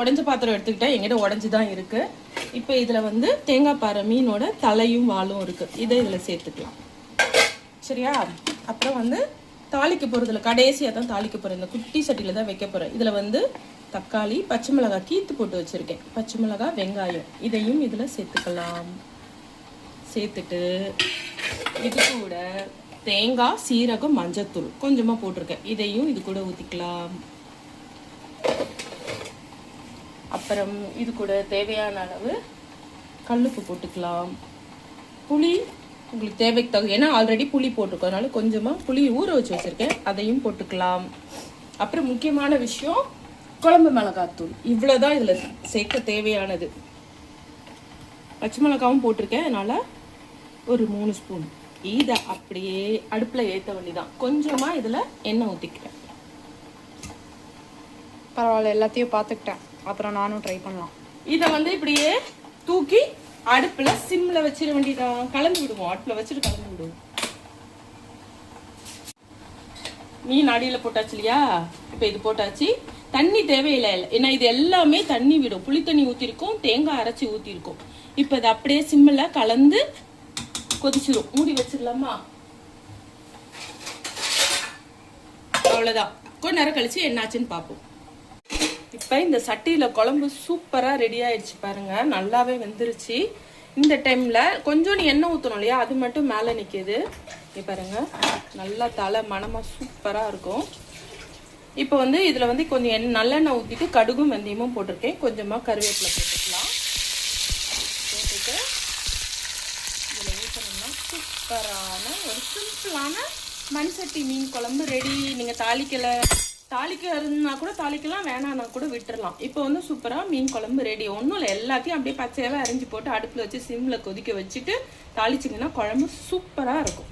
உடஞ்ச பாத்திரம் எடுத்துக்கிட்டேன் எங்கிட்ட உடஞ்சி தான் இருக்குது இப்போ இதில் வந்து தேங்காய் பாறை மீனோட தலையும் வாலும் இருக்குது இதை இதில் சேர்த்துக்கலாம். சரியா? அப்புறம் வந்து தாளிக்க போகிறதுல கடைசியாக தான் தாளிக்க போகிறேன் இந்த குட்டி சட்டியில் தான் வைக்க போகிறேன் இதில் வந்து தக்காளி பச்சை மிளகாய் கீத்து போட்டு வச்சுருக்கேன். பச்சை மிளகாய் வெங்காயம். இதையும் இதில் சேர்த்துக்கலாம். சேர்த்துட்டு இது கூட தேங்காய் சீரகம் மஞ்சத்தூள் கொஞ்சமாக போட்டிருக்கேன். இதையும் இது கூட ஊற்றிக்கலாம் அப்புறம் இது கூட தேவையான அளவு கல்லுப்பு போட்டுக்கலாம். புளி உங்களுக்கு தேவைக்கு தகுந்த ஏன்னா ஆல்ரெடி புளி போட்டிருக்கோம். அதனால கொஞ்சமாக புளி ஊற வச்சு வச்சுருக்கேன். அதையும் போட்டுக்கலாம். அப்புறம் முக்கியமான விஷயம் குழம்பு மிளகாத்தூள். இவ்வளோதான் இதில் சேர்க்க தேவையானது. பச்சை மிளகாவும் போட்டிருக்கேன். அதனால் ஒரு மூணு ஸ்பூன். இதை அப்படியே அடுப்பில் ஏற்ற வேண்டியதான் கொஞ்சமாக இதில் எண்ணெய் ஊற்றிக்கிறேன் பரவாயில்ல எல்லாத்தையும் பார்த்துக்கிட்டேன். அப்புறம் நானும் ட்ரை பண்ணலாம். இதை வந்து இப்படியே தூக்கி அடுப்புல சிம்ல வச்சிட வேண்டியதான் கலந்து விடுவோம் அடுப்புல வச்சுட்டு கலந்து விடுவோம் மீன் அடியில போட்டாச்சு இல்லையா? இப்ப இது போட்டாச்சு. தண்ணி தேவையில்லை. ஏன்னா இது எல்லாமே தண்ணி விடும். புளி தண்ணி ஊத்திருக்கும் தேங்காய் அரைச்சி ஊத்திருக்கும். இப்ப இது அப்படியே சிம்மில் கலந்து கொதிச்சிடும் மூடி வச்சிடலாமா? அவ்வளவுதான். கொஞ்ச நேரம் கழிச்சு என்னாச்சுன்னு பார்ப்போம். இப்போ இந்த சட்டியில் குழம்பு சூப்பராக ரெடி ஆயிடுச்சு பாருங்க. நல்லாவே வெந்துருச்சு. இந்த டைமில் கொஞ்சோண்டு எண்ணெய் ஊற்றணும் இல்லையா? அது மட்டும் மேலே நிற்கிது இப்போ பாருங்க. நல்லா தலை மணமாக சூப்பராக இருக்கும். இப்போ வந்து இதில் வந்து கொஞ்சம் எண் நல்லெண்ணெய் ஊற்றிட்டு கடுகும் வெந்தயமும் போட்டிருக்கேன். கொஞ்சமாக கருவேப்பிலை போட்டுக்கலாம். போட்டுட்டு இதில் ஊற்றணும்னா சூப்பரான ஒரு சிம்பிளான மண்சட்டி மீன் குழம்பு ரெடி நீங்கள் தாளிக்கலை தாளிக்கிறதுனா கூட தாளிக்கலாம் வேணாம்னா கூட விட்டுறலாம். இப்போ வந்து சூப்பராக மீன் குழம்பு ரெடி ஒன்றும் இல்லை எல்லாத்தையும் அப்படியே பச்சையாகவே அரிஞ்சு போட்டு அடுப்பில் வச்சு சிம்மில் கொதிக்க வச்சுட்டு தாளிச்சிங்கன்னா குழம்பு சூப்பராக இருக்கும்.